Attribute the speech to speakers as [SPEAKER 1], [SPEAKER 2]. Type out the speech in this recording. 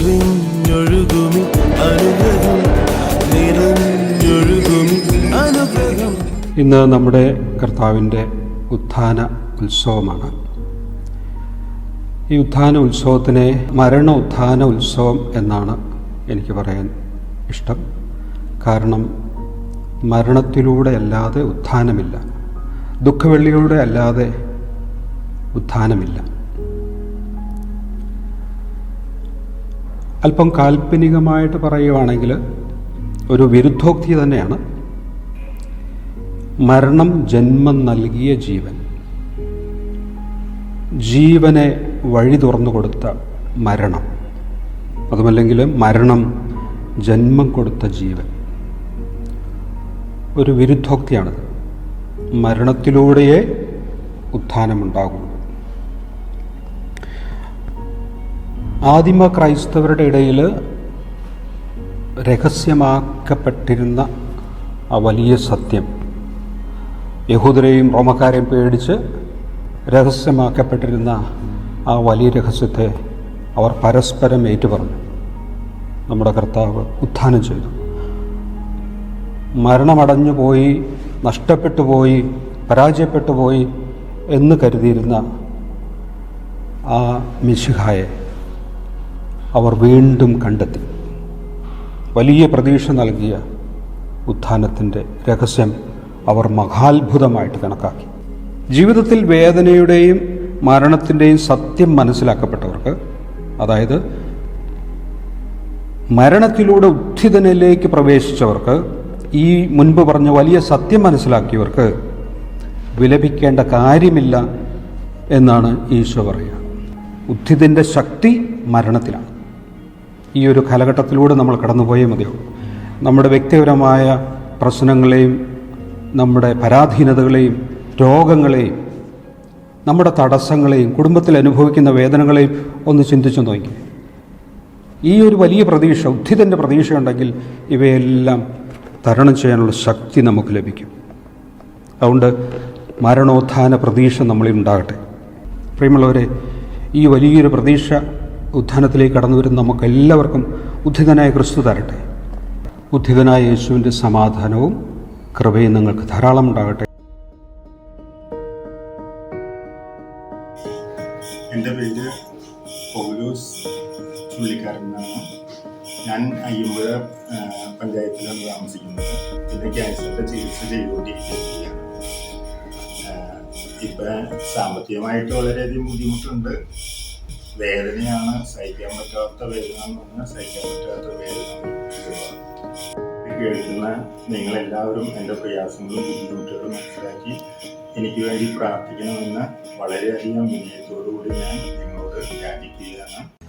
[SPEAKER 1] കവിഞ്ഞൊഴുകുമി അനുഗ്രഹം നിറഞ്ഞൊഴുകുമി അനുഗ്രഹം.
[SPEAKER 2] ഇന്ന് നമ്മുടെ കർത്താവിന്റെ ഉത്ഥാന ഉത്സവമാണ്. ഈ ഉത്ഥാന ഉത്സവത്തിനെ മരണ ഉത്ഥാന ഉത്സവം എന്നാണ് എനിക്ക് പറയാൻ ഇഷ്ടം. കാരണം മരണത്തിലൂടെ അല്ലാതെ ഉത്ഥാനമില്ല. ദുഃഖവെള്ളിയിലൂടെ അല്ലാതെ ഉത്ഥാനമില്ല. അല്പം കാൽപ്പനികമായിട്ട് പറയുവാണെങ്കിൽ ഒരു വിരുദ്ധോക്തി തന്നെയാണ്. മരണം ജന്മം നൽകിയ ജീവൻ. ജീവനെ വഴി തുറന്നു കൊടുത്ത മരണം. അതുമല്ലെങ്കിൽ മരണം ജന്മം കൊടുത്ത ജീവൻ. ഒരു വിരുദ്ധോക്തിയാണത്. മരണത്തിലൂടെയേ ഉത്ഥാനമുണ്ടാകുള്ളൂ. ആദിമ ക്രൈസ്തവരുടെ ഇടയിൽ രഹസ്യമാക്കപ്പെട്ടിരുന്ന ആ വലിയ സത്യം. യഹൂദരെയും റോമക്കാരെയും പേടിച്ച് രഹസ്യമാക്കപ്പെട്ടിരുന്ന ആ വലിയ രഹസ്യത്തെ അവർ പരസ്പരം ഏറ്റുപറഞ്ഞു. നമ്മുടെ കർത്താവ് ഉത്ഥാനം ചെയ്തു. മരണമടഞ്ഞു പോയി നഷ്ടപ്പെട്ടു പോയി പരാജയപ്പെട്ടു പോയി എന്ന് കരുതിയിരുന്ന ആ മിശിഹായെ അവർ വീണ്ടും കണ്ടെത്തി. വലിയ പ്രതീക്ഷ നൽകിയ ഉത്ഥാനത്തിന്റെ രഹസ്യം അവർ മഹാത്ഭുതമായിട്ട് കണക്കാക്കി. ജീവിതത്തിൽ വേദനയുടെയും മരണത്തിന്റെയും സത്യം മനസ്സിലാക്കപ്പെട്ടവർക്ക് അതായത് മരണത്തിലൂടെ ഉത്ഥിതനിലേക്ക് പ്രവേശിച്ചവർക്ക് ഈ മുൻപ് പറഞ്ഞ വലിയ സത്യം മനസ്സിലാക്കിയവർക്ക് വിലപിക്കേണ്ട കാര്യമില്ല എന്നാണ് ഈശോ പറയുക. ഉദ്ധിതിന്റെ ശക്തി മരണത്തിലാണ്. ഈ ഒരു കാലഘട്ടത്തിലൂടെ നമ്മൾ കടന്നുപോയേ മതിയുള്ളൂ നമ്മുടെ വ്യക്തിപരമായ പ്രശ്നങ്ങളെയും നമ്മുടെ പരാധീനതകളെയും രോഗങ്ങളെയും നമ്മുടെ തടസ്സങ്ങളെയും കുടുംബത്തിൽ അനുഭവിക്കുന്ന വേദനകളെയും ഒന്ന് ചിന്തിച്ചു നോക്കി. ഈ ഒരു വലിയ പ്രതീക്ഷ ഉദ്ധിതന്റെ പ്രതീക്ഷയുണ്ടെങ്കിൽ ഇവയെല്ലാം തരണം ചെയ്യാനുള്ള ശക്തി നമുക്ക് ലഭിക്കും. അതുകൊണ്ട് മരണോത്ഥാന പ്രതീക്ഷ നമ്മളിൽ ഉണ്ടാകട്ടെ. പ്രിയമുള്ളവരെ ഈ വലിയൊരു പ്രതീക്ഷ ഉത്ഥാനത്തിലേക്ക് കടന്നു വരുന്ന നമുക്ക് എല്ലാവർക്കും ഉദ്ധിതനായ ക്രിസ്തു തരട്ടെ. ഉദ്ധിതനായ യേശുവിന്റെ സമാധാനവും കൃപയും നിങ്ങൾക്ക് ധാരാളം ഉണ്ടാകട്ടെ.
[SPEAKER 3] എന്റെ പേര് പൗലോസ് ചുള്ളിക്കാരൻ എന്നാണ്. ഞാൻ അയ്യമ്പുഴ പഞ്ചായത്തിലാണ് താമസിക്കുന്നത്. പിന്നെ ക്യാൻസറിന്റെ ചികിത്സ ചെയ്തുകൊണ്ടിരിക്കുകയാണ്. ഇപ്പം സാമ്പത്തികമായിട്ട് വളരെയധികം ബുദ്ധിമുട്ടുണ്ട്. വേദനയാണ് സഹിക്കാൻ പറ്റാത്ത വേദന എന്ന് പറഞ്ഞാൽ സഹിക്കാൻ പറ്റാത്ത വേദന കേൾക്കുന്ന നിങ്ങളെല്ലാവരും എന്റെ പ്രയാസങ്ങളും ബുദ്ധിമുട്ടുകളും മനസ്സിലാക്കി എനിക്ക് വേണ്ടി പ്രാർത്ഥിക്കണമെന്ന് വളരെയധികം വിനയത്തോടുകൂടി ഞാൻ നിങ്ങളോട് യാചിക്കുന്നു